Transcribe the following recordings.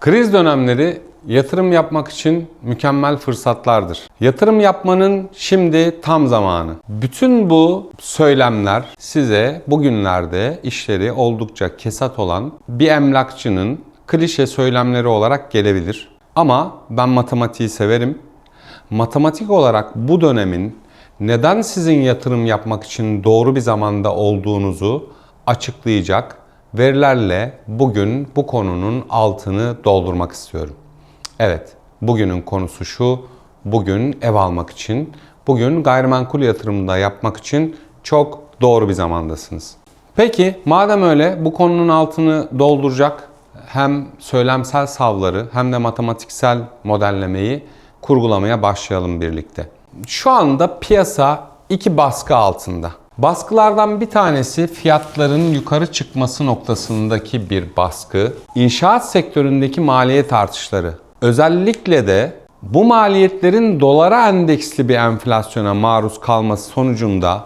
Kriz dönemleri yatırım yapmak için mükemmel fırsatlardır. Yatırım yapmanın şimdi tam zamanı. Bütün bu söylemler size bugünlerde işleri oldukça kesat olan bir emlakçının klişe söylemleri olarak gelebilir. Ama ben matematiği severim. Matematik olarak bu dönemin neden sizin yatırım yapmak için doğru bir zamanda olduğunuzu açıklayacak verilerle bugün bu konunun altını doldurmak istiyorum. Evet, bugünün konusu şu. Bugün ev almak için, bugün gayrimenkul yatırımında yapmak için çok doğru bir zamandasınız. Peki madem öyle bu konunun altını dolduracak hem söylemsel savları hem de matematiksel modellemeyi kurgulamaya başlayalım birlikte. Şu anda piyasa iki baskı altında. Baskılardan bir tanesi fiyatların yukarı çıkması noktasındaki bir baskı. İnşaat sektöründeki maliyet artışları. Özellikle de bu maliyetlerin dolara endeksli bir enflasyona maruz kalması sonucunda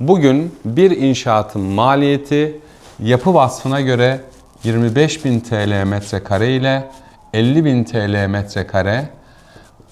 bugün bir inşaatın maliyeti yapı vasfına göre 25.000 TL metrekare ile 50.000 TL metrekare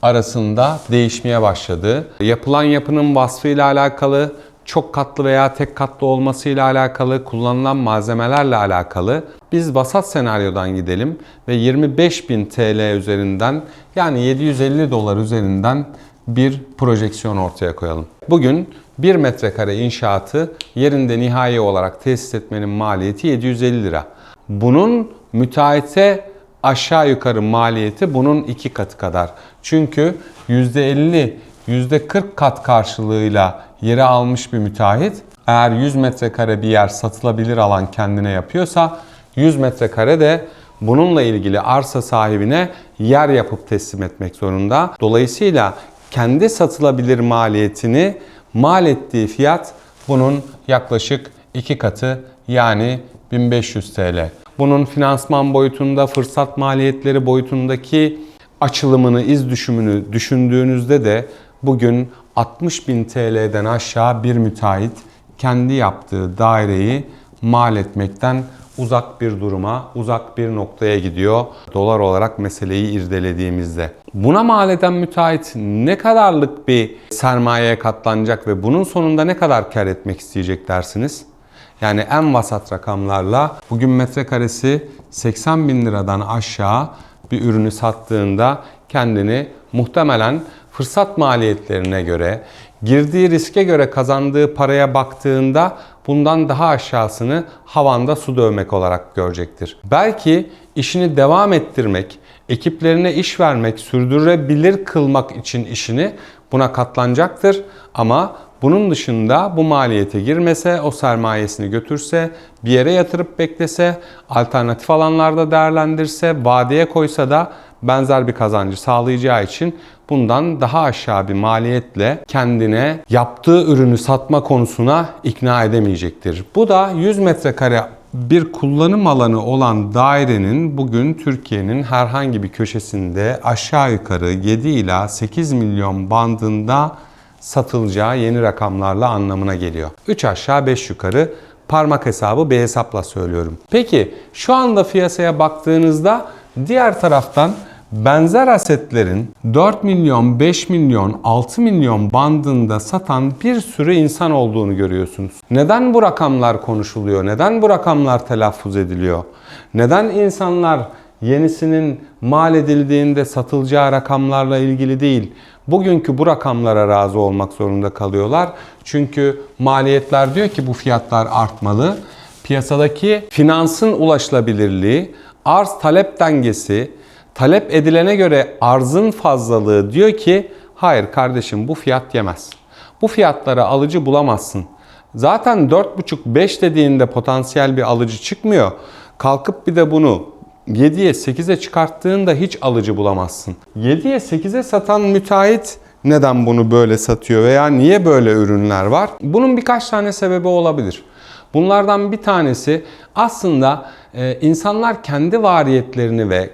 arasında değişmeye başladı. Yapılan yapının vasfıyla alakalı, çok katlı veya tek katlı olmasıyla alakalı, kullanılan malzemelerle alakalı biz vasat senaryodan gidelim ve 25.000 TL üzerinden yani 750 dolar üzerinden bir projeksiyon ortaya koyalım. Bugün 1 metrekare inşaatı yerinde nihai olarak tesis etmenin maliyeti 750 lira. Bunun müteahhite aşağı yukarı maliyeti bunun iki katı kadar. Çünkü %50, %40 kat karşılığıyla yeri almış bir müteahhit eğer 100 metrekare bir yer satılabilir alan kendine yapıyorsa 100 metrekare de bununla ilgili arsa sahibine yer yapıp teslim etmek zorunda. Dolayısıyla kendi satılabilir maliyetini mal ettiği fiyat bunun yaklaşık iki katı yani 1500 TL. Bunun finansman boyutunda, fırsat maliyetleri boyutundaki açılımını, iz düşümünü düşündüğünüzde de bugün 60 bin TL'den aşağı bir müteahhit kendi yaptığı daireyi mal etmekten uzak bir duruma, uzak bir noktaya gidiyor dolar olarak meseleyi irdelediğimizde. Buna mal eden müteahhit ne kadarlık bir sermayeye katlanacak ve bunun sonunda ne kadar kar etmek isteyecek dersiniz? Yani en vasat rakamlarla bugün metrekaresi 80 bin liradan aşağı bir ürünü sattığında kendini muhtemelen fırsat maliyetlerine göre, girdiği riske göre kazandığı paraya baktığında bundan daha aşağısını havanda su dövmek olarak görecektir. Belki işini devam ettirmek, ekiplerine iş vermek, sürdürebilir kılmak için işini buna katlanacaktır ama bunun dışında bu maliyete girmese, o sermayesini götürse, bir yere yatırıp beklese, alternatif alanlarda değerlendirse, vadeye koysa da benzer bir kazancı sağlayacağı için bundan daha aşağı bir maliyetle kendine yaptığı ürünü satma konusuna ikna edemeyecektir. Bu da 100 metrekare bir kullanım alanı olan dairenin bugün Türkiye'nin herhangi bir köşesinde aşağı yukarı 7 ila 8 milyon bandında satılacağı yeni rakamlarla anlamına geliyor. 3 aşağı 5 yukarı parmak hesabı bir hesapla söylüyorum. Peki şu anda piyasaya baktığınızda diğer taraftan benzer asetlerin 4 milyon, 5 milyon, 6 milyon bandında satan bir sürü insan olduğunu görüyorsunuz. Neden bu rakamlar konuşuluyor? Neden bu rakamlar telaffuz ediliyor? Neden insanlar yenisinin mal edildiğinde satılacağı rakamlarla ilgili değil, bugünkü bu rakamlara razı olmak zorunda kalıyorlar. Çünkü maliyetler diyor ki bu fiyatlar artmalı. Piyasadaki finansın ulaşılabilirliği, arz talep dengesi, talep edilene göre arzın fazlalığı diyor ki hayır kardeşim bu fiyat yemez. Bu fiyatlara alıcı bulamazsın. Zaten 4,5-5 dediğinde potansiyel bir alıcı çıkmıyor. Kalkıp bir de bunu 7'ye 8'e çıkarttığında hiç alıcı bulamazsın. 7'ye 8'e satan müteahhit neden bunu böyle satıyor veya niye böyle ürünler var? Bunun birkaç tane sebebi olabilir. Bunlardan bir tanesi aslında e, insanlar kendi variyetlerini ve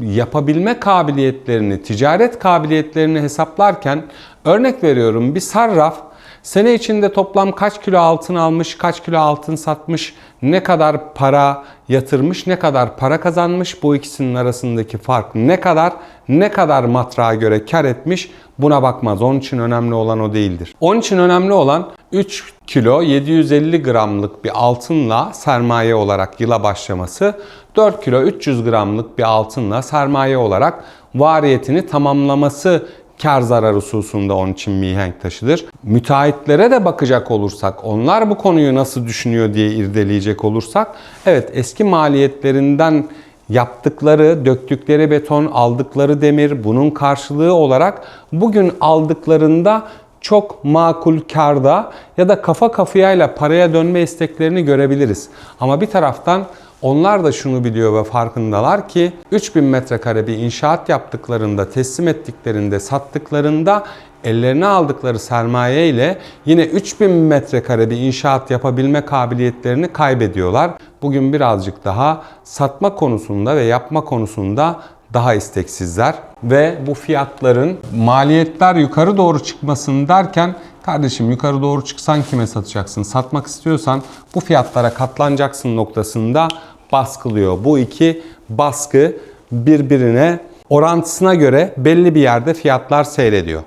yapabilme kabiliyetlerini, ticaret kabiliyetlerini hesaplarken örnek veriyorum bir sarraf Sene içinde toplam kaç kilo altın almış, kaç kilo altın satmış, ne kadar para yatırmış, ne kadar para kazanmış, bu ikisinin arasındaki fark ne kadar, ne kadar matrağa göre kar etmiş buna bakmaz. Onun için önemli olan o değildir. Onun için önemli olan 3 kilo 750 gramlık bir altınla sermaye olarak yıla başlaması, 4 kilo 300 gramlık bir altınla sermaye olarak variyetini tamamlaması kar zarar hususunda onun için mihenk taşıdır. Müteahhitlere de bakacak olursak, onlar bu konuyu nasıl düşünüyor diye irdeleyecek olursak, evet eski maliyetlerinden yaptıkları, döktükleri beton, aldıkları demir bunun karşılığı olarak bugün aldıklarında çok makul karda ya da kafa kafayayla paraya dönme isteklerini görebiliriz. Ama bir taraftan onlar da şunu biliyor ve farkındalar ki 3000 metrekare bir inşaat yaptıklarında, teslim ettiklerinde, sattıklarında ellerine aldıkları sermaye ile yine 3000 metrekare bir inşaat yapabilme kabiliyetlerini kaybediyorlar. Bugün birazcık daha satma konusunda ve yapma konusunda daha isteksizler ve bu fiyatların maliyetler yukarı doğru çıkmasın derken kardeşim yukarı doğru çıksan kime satacaksın? Satmak istiyorsan bu fiyatlara katlanacaksın noktasında baskılıyor. Bu iki baskı birbirine orantısına göre belli bir yerde fiyatlar seyrediyor.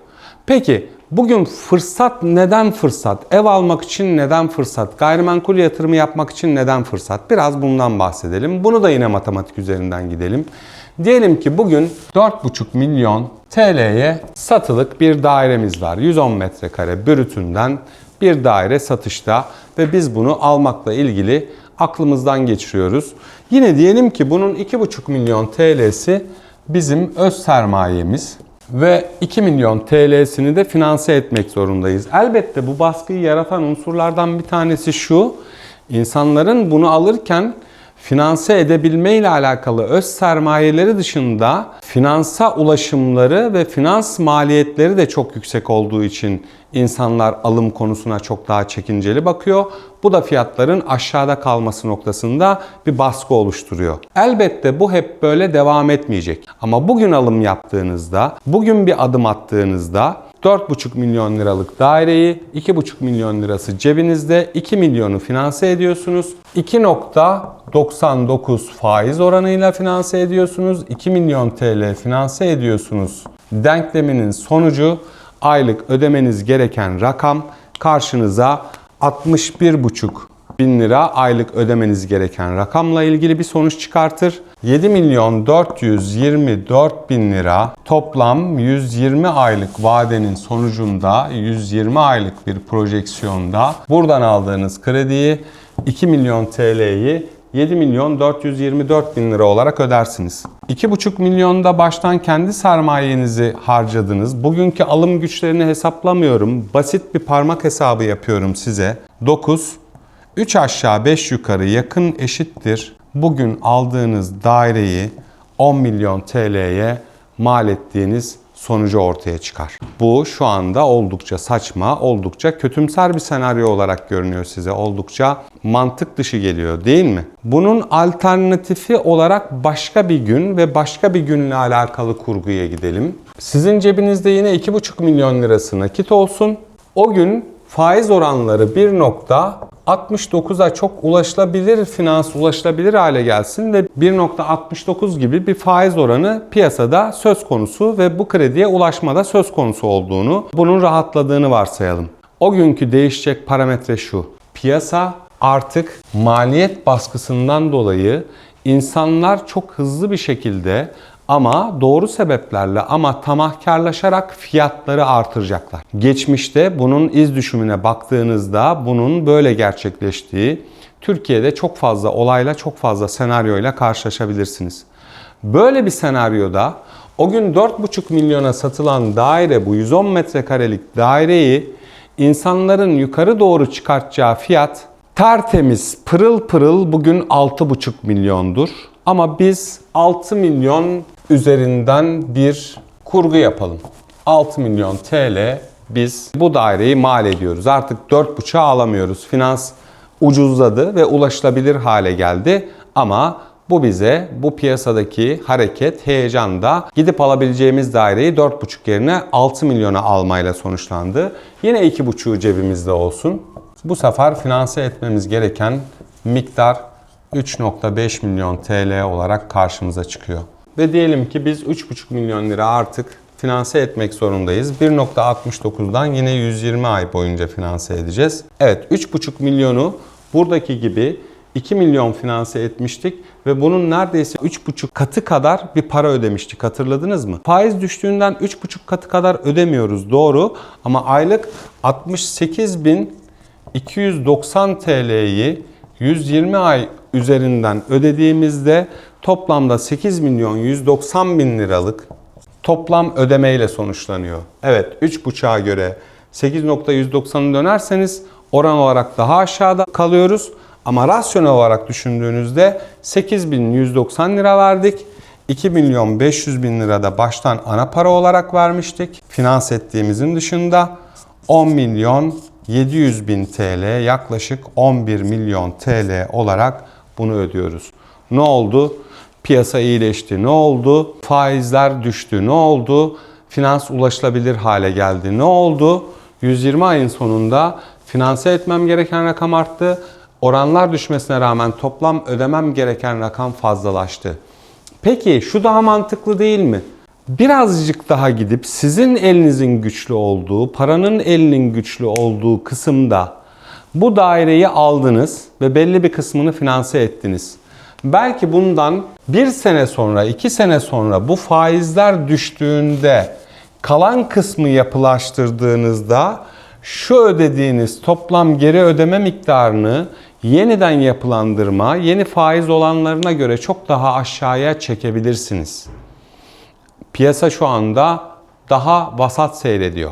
Peki bugün fırsat neden fırsat? Ev almak için neden fırsat? Gayrimenkul yatırımı yapmak için neden fırsat? Biraz bundan bahsedelim. Bunu da yine matematik üzerinden gidelim. Diyelim ki bugün 4,5 milyon TL'ye satılık bir dairemiz var. 110 metrekare bürütünden bir daire satışta ve biz bunu almakla ilgili aklımızdan geçiriyoruz. Yine diyelim ki bunun 2,5 milyon TL'si bizim öz sermayemiz ve 2 milyon TL'sini de finanse etmek zorundayız. Elbette bu baskıyı yaratan unsurlardan bir tanesi şu. İnsanların bunu alırken finanse edebilme ile alakalı öz sermayeleri dışında finansa ulaşımları ve finans maliyetleri de çok yüksek olduğu için insanlar alım konusuna çok daha çekinceli bakıyor. Bu da fiyatların aşağıda kalması noktasında bir baskı oluşturuyor. Elbette bu hep böyle devam etmeyecek. Ama bugün alım yaptığınızda, bugün bir adım attığınızda 4,5 milyon liralık daireyi 2,5 milyon lirası cebinizde 2 milyonu finanse ediyorsunuz. 2.99 faiz oranıyla finanse ediyorsunuz. 2 milyon TL finanse ediyorsunuz. Denkleminin sonucu aylık ödemeniz gereken rakam karşınıza 61,5 bin lira aylık ödemeniz gereken rakamla ilgili bir sonuç çıkartır. 7 milyon 424 bin lira toplam 120 aylık vadenin sonucunda 120 aylık bir projeksiyonda buradan aldığınız krediyi 2 milyon TL'yi 7 milyon 424 bin lira olarak ödersiniz. 2,5 milyonda baştan kendi sermayenizi harcadınız. Bugünkü alım güçlerini hesaplamıyorum. Basit bir parmak hesabı yapıyorum size. 9, 3 aşağı 5 yukarı yakın eşittir. Bugün aldığınız daireyi 10 milyon TL'ye mal ettiğiniz sonucu ortaya çıkar. Bu şu anda oldukça saçma, oldukça kötümser bir senaryo olarak görünüyor size. Oldukça mantık dışı geliyor değil mi? Bunun alternatifi olarak başka bir gün ve başka bir günle alakalı kurguya gidelim. Sizin cebinizde yine 2,5 milyon lirası nakit olsun. O gün faiz oranları 1.69'a çok ulaşılabilir, finans ulaşılabilir hale gelsin ve 1.69 gibi bir faiz oranı piyasada söz konusu ve bu krediye ulaşmada söz konusu olduğunu, bunun rahatladığını varsayalım. O günkü değişecek parametre şu. Piyasa artık maliyet baskısından dolayı insanlar çok hızlı bir şekilde ama doğru sebeplerle ama tamahkarlaşarak fiyatları artıracaklar. Geçmişte bunun iz düşümüne baktığınızda bunun böyle gerçekleştiği Türkiye'de çok fazla olayla çok fazla senaryoyla karşılaşabilirsiniz. Böyle bir senaryoda o gün 4,5 milyona satılan daire bu 110 metrekarelik daireyi insanların yukarı doğru çıkartacağı fiyat tertemiz pırıl pırıl bugün 6,5 milyondur. Ama biz 6 milyon üzerinden bir kurgu yapalım. 6 milyon TL biz bu daireyi mal ediyoruz. Artık 4,5'a alamıyoruz. Finans ucuzladı ve ulaşılabilir hale geldi. Ama Bu bize bu piyasadaki hareket, heyecanda gidip alabileceğimiz daireyi 4,5 yerine 6 milyona almayla sonuçlandı. Yine 2,5'u cebimizde olsun. Bu sefer finanse etmemiz gereken miktar 3.5 milyon TL olarak karşımıza çıkıyor. Ve diyelim ki biz 3.5 milyon lira artık finanse etmek zorundayız. 1.69'dan yine 120 ay boyunca finanse edeceğiz. Evet 3.5 milyonu buradaki gibi 2 milyon finanse etmiştik ve bunun neredeyse 3,5 katı kadar bir para ödemiştik hatırladınız mı? Faiz düştüğünden 3,5 katı kadar ödemiyoruz doğru ama aylık 68.290 TL'yi 120 ay üzerinden ödediğimizde toplamda 8 milyon 190 bin liralık toplam ödemeyle sonuçlanıyor. Evet 3.5'a göre 8.190'ı dönerseniz oran olarak daha aşağıda kalıyoruz. Ama rasyonel olarak düşündüğünüzde 8190 lira verdik. 2 milyon 500 bin lira da baştan ana para olarak vermiştik. Finans ettiğimizin dışında 10 milyon 700 bin TL yaklaşık 11 milyon TL olarak bunu ödüyoruz. Ne oldu? Piyasa iyileşti. Ne oldu? Faizler düştü. Ne oldu? Finans ulaşılabilir hale geldi. Ne oldu? 120 ayın sonunda finanse etmem gereken rakam arttı. Oranlar düşmesine rağmen toplam ödemem gereken rakam fazlalaştı. Peki şu daha mantıklı değil mi? Birazcık daha gidip sizin elinizin güçlü olduğu, paranın elinin güçlü olduğu kısımda bu daireyi aldınız ve belli bir kısmını finanse ettiniz. Belki bundan bir sene sonra, iki sene sonra bu faizler düştüğünde kalan kısmı yapılaştırdığınızda şu ödediğiniz toplam geri ödeme miktarını yeniden yapılandırma, yeni faiz olanlarına göre çok daha aşağıya çekebilirsiniz. Piyasa şu anda daha vasat seyrediyor.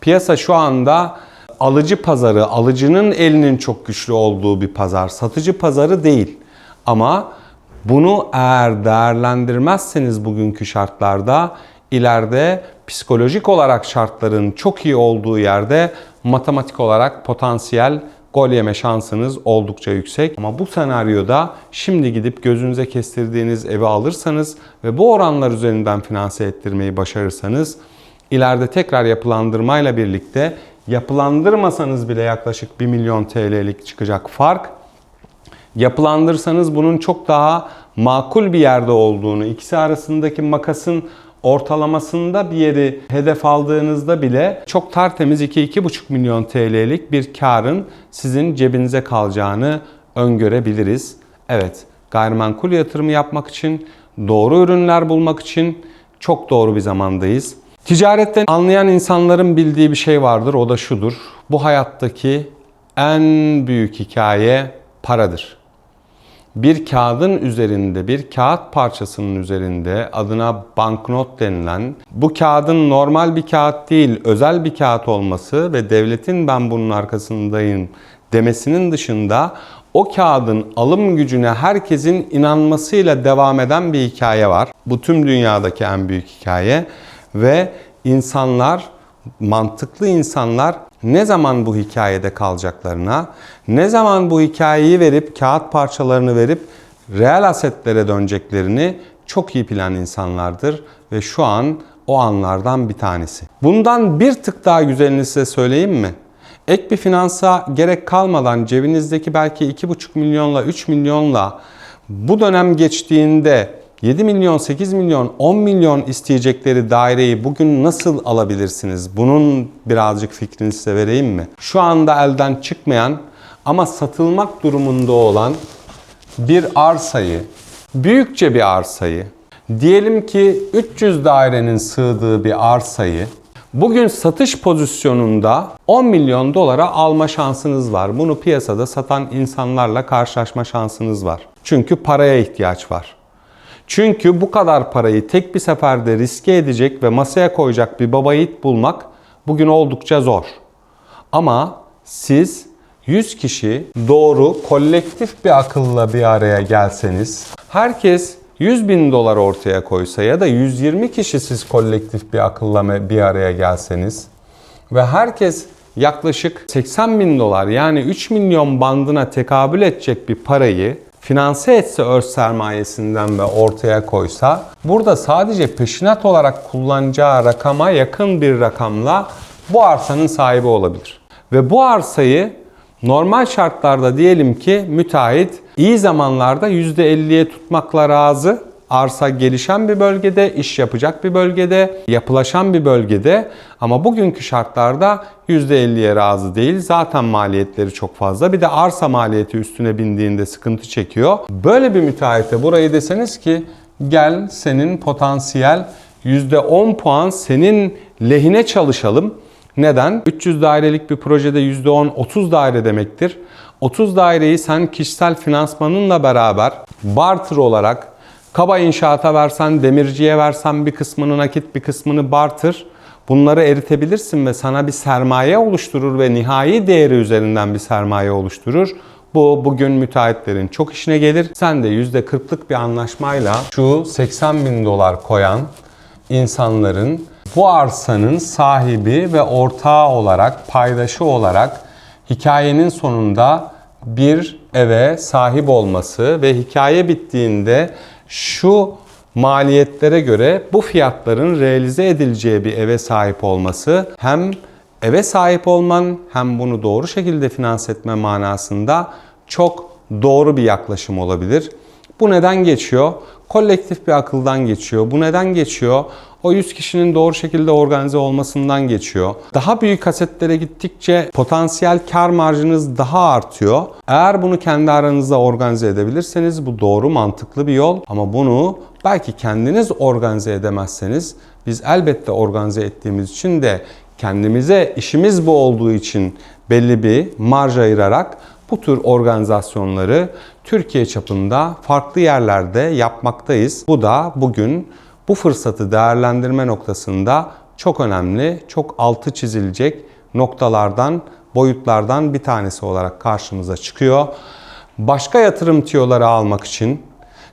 Piyasa şu anda alıcı pazarı, alıcının elinin çok güçlü olduğu bir pazar, satıcı pazarı değil. Ama bunu eğer değerlendirmezseniz bugünkü şartlarda ileride psikolojik olarak şartların çok iyi olduğu yerde matematik olarak potansiyel gol yeme şansınız oldukça yüksek. Ama bu senaryoda şimdi gidip gözünüze kestirdiğiniz evi alırsanız ve bu oranlar üzerinden finanse ettirmeyi başarırsanız ileride tekrar yapılandırmayla birlikte yapılandırmasanız bile yaklaşık 1 milyon TL'lik çıkacak fark yapılandırsanız bunun çok daha makul bir yerde olduğunu, ikisi arasındaki makasın ortalamasında bir yeri hedef aldığınızda bile çok tertemiz 2-2,5 milyon TL'lik bir karın sizin cebinize kalacağını öngörebiliriz. Evet, gayrimenkul yatırımı yapmak için, doğru ürünler bulmak için çok doğru bir zamandayız. Ticaretten anlayan insanların bildiği bir şey vardır, o da şudur. Bu hayattaki en büyük hikaye paradır bir kağıdın üzerinde, bir kağıt parçasının üzerinde adına banknot denilen, bu kağıdın normal bir kağıt değil, özel bir kağıt olması ve devletin ben bunun arkasındayım demesinin dışında o kağıdın alım gücüne herkesin inanmasıyla devam eden bir hikaye var. Bu tüm dünyadaki en büyük hikaye ve insanlar, mantıklı insanlar ne zaman bu hikayede kalacaklarına, ne zaman bu hikayeyi verip kağıt parçalarını verip reel asetlere döneceklerini çok iyi plan insanlardır ve şu an o anlardan bir tanesi. Bundan bir tık daha güzelini size söyleyeyim mi? Ek bir finansa gerek kalmadan cebinizdeki belki 2,5 milyonla 3 milyonla bu dönem geçtiğinde 7 milyon, 8 milyon, 10 milyon isteyecekleri daireyi bugün nasıl alabilirsiniz? Bunun birazcık fikrini size vereyim mi? Şu anda elden çıkmayan ama satılmak durumunda olan bir arsayı, büyükçe bir arsayı, diyelim ki 300 dairenin sığdığı bir arsayı bugün satış pozisyonunda 10 milyon dolara alma şansınız var. Bunu piyasada satan insanlarla karşılaşma şansınız var. Çünkü paraya ihtiyaç var. Çünkü bu kadar parayı tek bir seferde riske edecek ve masaya koyacak bir baba yiğit bulmak bugün oldukça zor. Ama siz 100 kişi doğru kolektif bir akılla bir araya gelseniz, herkes 100 bin dolar ortaya koysa ya da 120 kişi siz kolektif bir akılla bir araya gelseniz ve herkes yaklaşık 80 bin dolar yani 3 milyon bandına tekabül edecek bir parayı finanse etse öz sermayesinden ve ortaya koysa burada sadece peşinat olarak kullanacağı rakama yakın bir rakamla bu arsanın sahibi olabilir. Ve bu arsayı normal şartlarda diyelim ki müteahhit iyi zamanlarda %50'ye tutmakla razı arsa gelişen bir bölgede, iş yapacak bir bölgede, yapılaşan bir bölgede ama bugünkü şartlarda %50'ye razı değil. Zaten maliyetleri çok fazla. Bir de arsa maliyeti üstüne bindiğinde sıkıntı çekiyor. Böyle bir müteahhite burayı deseniz ki gel senin potansiyel %10 puan senin lehine çalışalım. Neden? 300 dairelik bir projede %10 30 daire demektir. 30 daireyi sen kişisel finansmanınla beraber barter olarak Kaba inşaata versen, demirciye versen bir kısmını nakit, bir kısmını barter. Bunları eritebilirsin ve sana bir sermaye oluşturur ve nihai değeri üzerinden bir sermaye oluşturur. Bu bugün müteahhitlerin çok işine gelir. Sen de %40'lık bir anlaşmayla şu 80 bin dolar koyan insanların bu arsanın sahibi ve ortağı olarak, paydaşı olarak hikayenin sonunda bir eve sahip olması ve hikaye bittiğinde şu maliyetlere göre bu fiyatların realize edileceği bir eve sahip olması hem eve sahip olman hem bunu doğru şekilde finanse etme manasında çok doğru bir yaklaşım olabilir. Bu neden geçiyor? Kolektif bir akıldan geçiyor. Bu neden geçiyor? O 100 kişinin doğru şekilde organize olmasından geçiyor. Daha büyük kasetlere gittikçe potansiyel kar marjınız daha artıyor. Eğer bunu kendi aranızda organize edebilirseniz bu doğru mantıklı bir yol. Ama bunu belki kendiniz organize edemezseniz biz elbette organize ettiğimiz için de kendimize işimiz bu olduğu için belli bir marj ayırarak bu tür organizasyonları Türkiye çapında farklı yerlerde yapmaktayız. Bu da bugün bu fırsatı değerlendirme noktasında çok önemli, çok altı çizilecek noktalardan, boyutlardan bir tanesi olarak karşımıza çıkıyor. Başka yatırım tiyoları almak için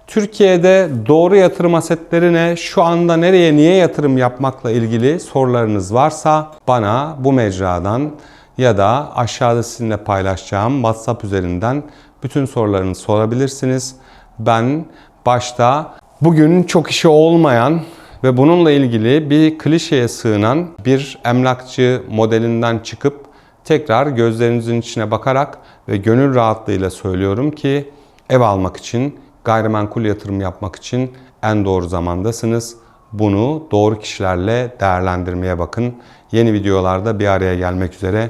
Türkiye'de doğru yatırım asetleri ne? Şu anda nereye niye yatırım yapmakla ilgili sorularınız varsa bana bu mecradan ya da aşağıda sizinle paylaşacağım WhatsApp üzerinden bütün sorularınızı sorabilirsiniz. Ben başta bugün çok işi olmayan ve bununla ilgili bir klişeye sığınan bir emlakçı modelinden çıkıp tekrar gözlerinizin içine bakarak ve gönül rahatlığıyla söylüyorum ki ev almak için, gayrimenkul yatırım yapmak için en doğru zamandasınız. Bunu doğru kişilerle değerlendirmeye bakın. Yeni videolarda bir araya gelmek üzere.